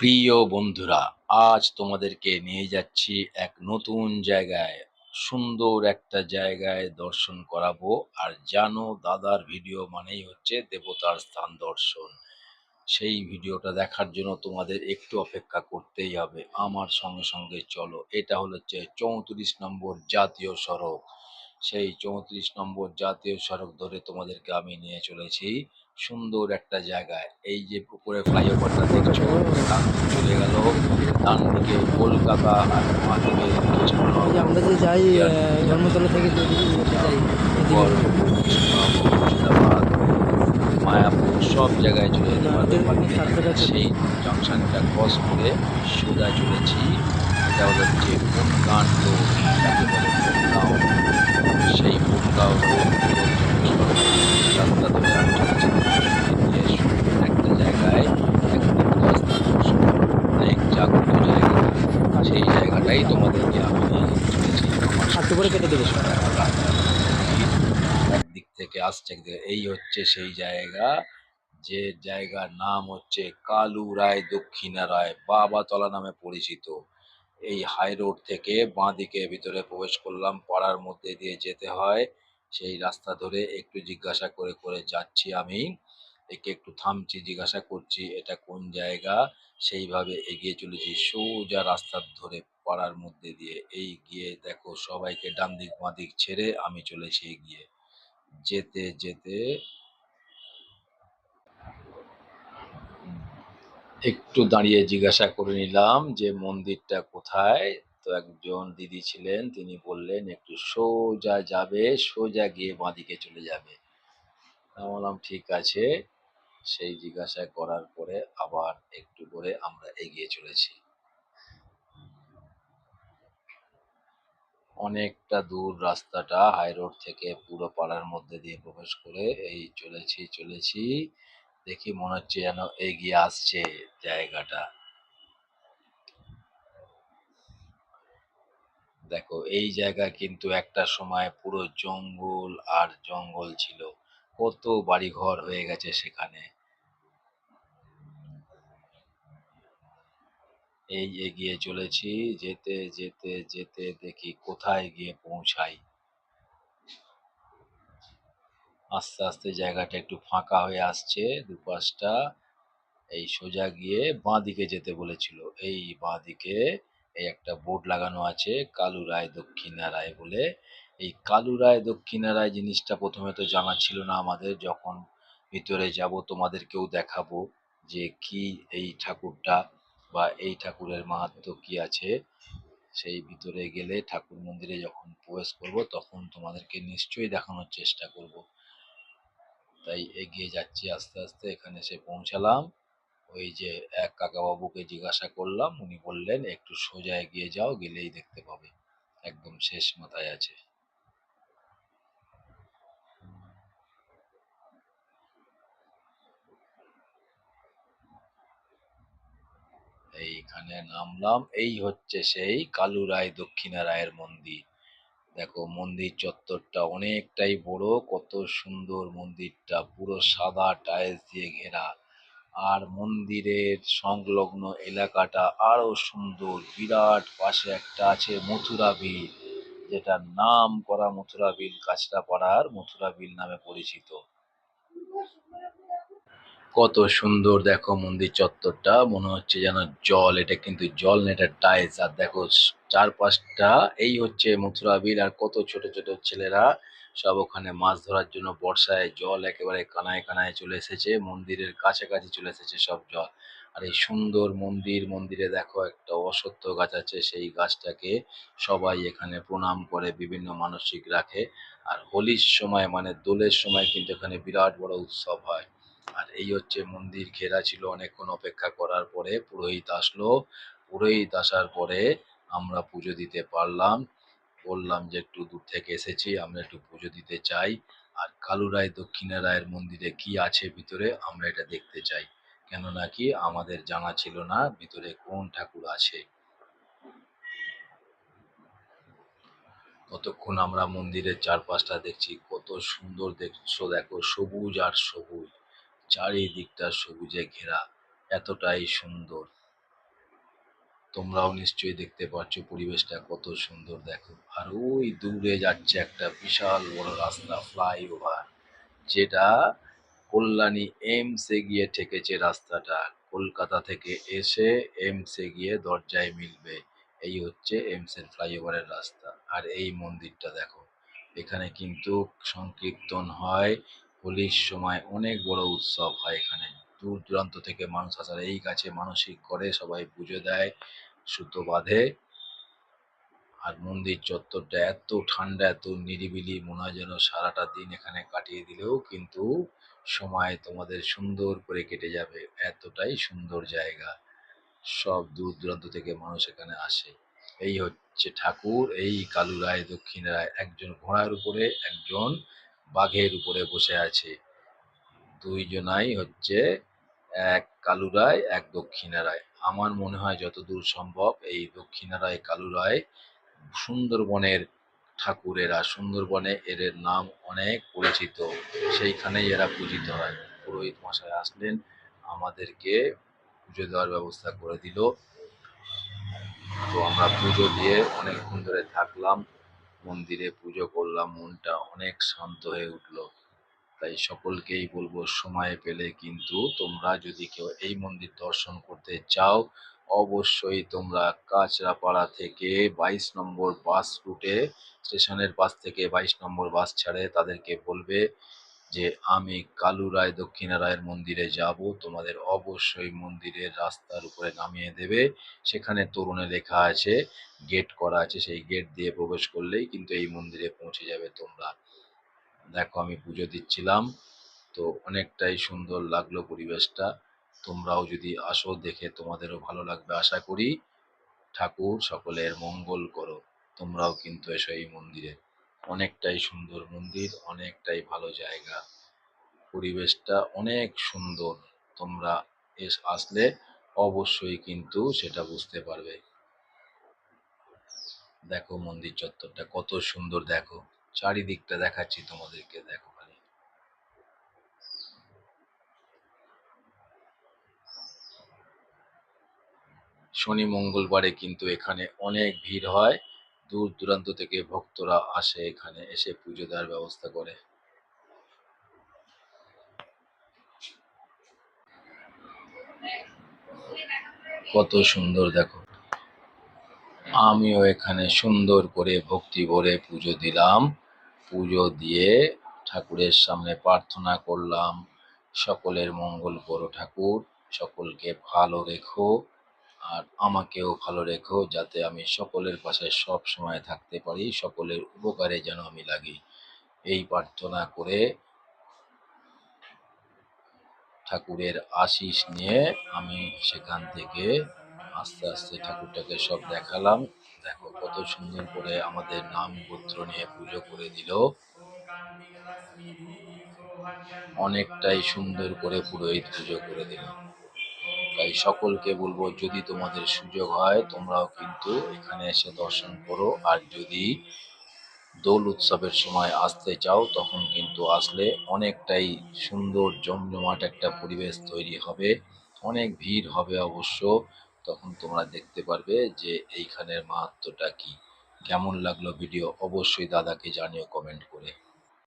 প্রিয় বন্ধুরা, আজ তোমাদেরকে নিয়ে যাচ্ছি এক নতুন জায়গায়। সুন্দর একটা জায়গায় দর্শন করাবো। আর জানো, দাদার ভিডিও মানেই হচ্ছে দেবতার স্থান দর্শন। সেই ভিডিওটা দেখার জন্য তোমাদের একটু অপেক্ষা করতেই হবে। আমার সঙ্গে সঙ্গে চলো। এটা হলো হচ্ছে চৌত্রিশ নম্বর জাতীয় সড়ক। সেই চৌত্রিশ নম্বর জাতীয় সড়ক ধরে তোমাদেরকে আমি নিয়ে চলেছি। সুন্দর একটা জায়গায়। এই যে উপরে ফ্লাইওভারটা দেখছ ডান চলে গেল ডান দিকে কলকাতা আর যে আমরা যে যাই ধর্মতলা থেকে মুর্শিদাবাদ মায়াপুর সব জায়গায় চলে যেতে পারবে সাতটা সেই জংশনটা ক্রস করে সোজা চলেছি। এটা হলো যে বনগাঁ রোড যাকে বলে বনগাঁও সেই বনগাঁও রোড থেকে রাস্তা ধরে আমি চলেছি দিয়ে সুন্দর একটা জায়গায় একদম রাস্তা অনেক জাগ্রত জায়গা সেই জায়গাটাই তোমাদেরকে আমি নিয়ে যেতে চলেছি আমার হাতে করে কেটে দেবে একদিক থেকে আসছে এই হচ্ছে সেই জায়গা। যে জায়গার নাম হচ্ছে কালু রায় দক্ষিণা রায় বাবাতলা নামে পরিচিত। এই হাই রোড থেকে বাঁ দিকে ভিতরে প্রবেশ করলাম, পাড়ার মধ্যে দিয়ে যেতে হয়। সেই রাস্তা ধরে একটু জিজ্ঞাসা করে করে যাচ্ছি আমি। একে একটু থামছি, জিজ্ঞাসা করছি, এটা কোন জায়গা? সেইভাবে এগিয়ে চলেছি, সোজা রাস্তার ধরে পাড়ার মধ্যে দিয়ে এই গিয়ে দেখো সবাইকে ডান দিক বাঁ দিক ছেড়ে আমি চলেছি এগিয়ে যেতে যেতে একটু দাঁড়িয়ে জিজ্ঞাসা করে নিলাম যে মন্দিরটা কোথায়? তো একজন দিদি ছিলেন, তিনি বললেন, একটু সোজা যাবে, সোজা গিয়ে বাঁদিকে চলে যাবে। আমি বললাম, ঠিক আছে। সেই জিজ্ঞাসা করার পরে আবার একটু করে আমরা এগিয়ে চলেছি। অনেকটা দূর রাস্তাটা হাই রোড থেকে পুরো পাড়ার মধ্যে দিয়ে প্রবেশ করে এই চলেছি চলেছি। দেখি মনে হচ্ছে যেন এগিয়ে আসছে জায়গাটা। দেখো, এই জায়গা কিন্তু একটা সময় পুরো জঙ্গল আর জঙ্গল ছিল। কত বাড়িঘর হয়ে গেছে সেখানে। এই এগিয়ে চলেছি, যেতে যেতে যেতে দেখি কোথায় গিয়ে পৌঁছাই। আস্তে আস্তে জায়গাটা একটু ফাঁকা হয়ে আসছে, দুপাশটা এই সোজা গিয়ে বাঁ দিকে যেতে বলেছিল। এই বাঁ দিকে এই একটা বোর্ড লাগানো আছে, কালু রায় দক্ষিণা রায় বলে। এই কালু রায় দক্ষিণা রায় জিনিসটা প্রথমে তো জানা ছিল না আমাদের, যখন ভিতরে যাব তোমাদেরকেও দেখাবো যে কি এই ঠাকুরটা বা এই ঠাকুরের মাহাত্ম্য কি আছে? সেই ভিতরে গেলে ঠাকুর মন্দিরে যখন প্রবেশ করব, তখন তোমাদেরকে নিশ্চয়ই দেখানোর চেষ্টা করব। তাই এগিয়ে যাচ্ছি আস্তে আস্তে, এখানে এসে পৌঁছালাম। ওই যে এক কাকাবাবুকে জিজ্ঞাসা করলাম, উনি বললেন, একটু সোজা এগিয়ে যাও, গেলেই দেখতে পাবে। একদম শেষ মাথায় আছে। এইখানে নামলাম। এই হচ্ছে সেই কালু রায় দক্ষিণা রায়ের মন্দির। দেখো মন্দির চত্বরটা অনেকটাই বড়, কত সুন্দর মন্দিরটা, পুরো সাদা টাইলস দিয়ে ঘেরা। আর মন্দিরের সংলগ্ন এলাকাটা আরও সুন্দর, বিরাট পাশে একটা আছে মথুরা বিল যেটা নাম করা মথুরা বিল কাছড়াপাড়ার মথুরা বিল নামে পরিচিত। কত সুন্দর দেখো মন্দির চত্বরটা। মনে হচ্ছে যেন জল, এটা কিন্তু জল না, এটা টাইলস। আর দেখো চারপাশটা, এই হচ্ছে মথুরা বিল, আর কত ছোট ছোট ছেলেরা সব ওখানে মাছ ধরার জন্য বর্ষায় জল একেবারে কানায় কানায় চলে এসেছে। মন্দিরের কাছাকাছি চলে এসেছে সব জল। আর এই সুন্দর মন্দির, মন্দিরে দেখো একটা অশ্বত্থ গাছ আছে, সেই গাছটাকে সবাই এখানে প্রণাম করে, বিভিন্ন মানসিক রাখে। আর হোলির সময় মানে দোলের সময় কিন্তু এখানে বিরাট বড় উৎসব হয়। আর এই হচ্ছে মন্দির ঘেরা ছিল অনেকক্ষণ অপেক্ষা করার পরে পুরোহিত আসলো। পুরোহিত আসার পরে আমরা পুজো দিতে পারলাম। বললাম যে একটু দূর থেকে এসেছি, আমরা একটু পুজো দিতে চাই। আর কালু রায়, দক্ষিণা রায়ের মন্দিরে কি আছে ভিতরে আমরা এটা দেখতে চাই। কেননা কি আমাদের জানা ছিল না ভিতরে কোন ঠাকুর আছে। ততক্ষণ আমরা মন্দিরের চারপাশটা দেখছি, কত সুন্দর দেখছ দেখো, সবুজ আর সবুজ। চারিদিকটা সবুজে ঘেরা, এতটাই সুন্দর। তোমরাও নিশ্চয়ই দেখতে পাচ্ছ পরিবেশটা কত সুন্দর, দেখো। আর ওই দূরে যাচ্ছে একটা বিশাল বড় রাস্তা, ফ্লাইওভার, যেটা কল্যাণী এমসে গিয়ে ঠেকেছে রাস্তাটা। কলকাতা থেকে এসে এমসে গিয়ে দরজায় মিলবে। এই হচ্ছে এমস এর ফ্লাইওভারের রাস্তা। আর এই মন্দিরটা দেখো, এখানে কিন্তু সংকীর্তন হয় হোলির সময় অনেক বড় উৎসব হয় এখানে। দূর দূরান্ত থেকে মানুষ আসার এই গাছে মানসিক করে সবাই পুজো দেয়, সুতো বাঁধে আর মন্দির চত্বরটা এত ঠান্ডা, এত নিরিবিলি, মনে হয় যেন সারাটা দিন এখানে কাটিয়ে দিলেও কিন্তু সময় তোমাদের সুন্দর করে কেটে যাবে। এতটাই সুন্দর জায়গা। সব দূর দূরান্ত থেকে মানুষ এখানে আসে। এই হচ্ছে ঠাকুর, এই কালুরায় দক্ষিণ রায়, একজন ঘোড়ার উপরে, একজন বাঘের উপরে বসে আছে। দুইজনাই হচ্ছে এক কালু রায়, এক দক্ষিণা রায়। আমার মনে হয় যতদূর সম্ভব এই দক্ষিণা রায়, কালু রায় সুন্দরবনের ঠাকুরেরা, সুন্দরবনে এদের নাম অনেক পরিচিত। সেইখানেই এরা পূজিত হয়। পুরোহিত মশাই আসলেন, আমাদেরকে পুজো দেওয়ার ব্যবস্থা করে দিল। তো আমরা পুজো দিয়ে অনেকক্ষণ ধরে থাকলাম। মন্দিরে পুজো করলাম, মনটা অনেক শান্ত হয়ে উঠল। তাই সকলকেই বলব, সময় পেলে কিন্তু তোমরা যদি কেউ এই মন্দির দর্শন করতে চাও, অবশ্যই তোমরা কাঁচরাপাড়া থেকে বাইশ নম্বর বাস রুটে, স্টেশনের পাশ থেকে বাইশ নম্বর বাস ছাড়ে তাদেরকে বলবে যে আমি কালু রায়, দক্ষিণা রায়ের মন্দিরে যাব, তোমাদের অবশ্যই মন্দিরের রাস্তার উপরে নামিয়ে দেবে। সেখানে তরুণে লেখা আছে গেট করা আছে, সেই গেট দিয়ে প্রবেশ করলেই কিন্তু এই মন্দিরে পৌঁছে যাবে তোমরা। দেখো, আমি পুজো দিচ্ছিলাম, তো অনেকটাই সুন্দর লাগল পরিবেশটা। তোমরাও যদি আসো দেখে তোমাদেরও ভালো লাগবে, আশা করি ঠাকুর সকলের মঙ্গল করো। তোমরাও কিন্তু এসো এই মন্দিরে। অনেকটাই সুন্দর মন্দির, অনেকটাই ভালো জায়গা। পরিবেশটা অনেক সুন্দর। তোমরা এস, আসলে অবশ্যই কিন্তু সেটা বুঝতে পারবে। দেখো মন্দির চত্বরটা কত সুন্দর, দেখো। চারিদিকটা দেখাচ্ছি তোমাদেরকে, দেখো শনি মঙ্গলবারে কিন্তু এখানে অনেক ভিড় হয়। দূর দূরান্ত থেকে ভক্তরা আসে এখানে, এসে পুজো দেওয়ার ব্যবস্থা করে। কত সুন্দর, দেখো। আমিও এখানে সুন্দর করে ভক্তি ভরে পুজো দিলাম। পুজো দিয়ে ঠাকুরের সামনে প্রার্থনা করলাম, সকলের মঙ্গল করো ঠাকুর, সকলকে ভালো রেখো। আর আমাকেও ভালো রেখো যাতে আমি সকলের পাশে সব সময় থাকতে পারি, সকলের উপকারে যেন আমি লাগি। এই প্রার্থনা করে ঠাকুরের আশিস নিয়ে আমি সেখান থেকে আস্তে আস্তে ঠাকুরটাকে সব দেখালাম। দেখো কত সুন্দর করে আমাদের নাম গোত্র নিয়ে পুজো করে দিল। অনেকটাই সুন্দর করে পুরোহিত পুজো করে দিল। তাই সকলকে বলব, যদি তোমাদের সুযোগ হয়, তোমরাও কিন্তু এখানে এসে দর্শন করো। আর যদি দোল উৎসবের সময় আসতে চাও, তখন কিন্তু আসলে অনেকটাই সুন্দর, জমজমাট একটা পরিবেশ তৈরি হবে। অনেক ভিড় হবে অবশ্য। তখন তোমরা দেখতে পারবে যে এইখানের মাহাত্ম্যটা কি। কেমন লাগল ভিডিও? অবশ্যই দাদাকে জানিও কমেন্ট করে।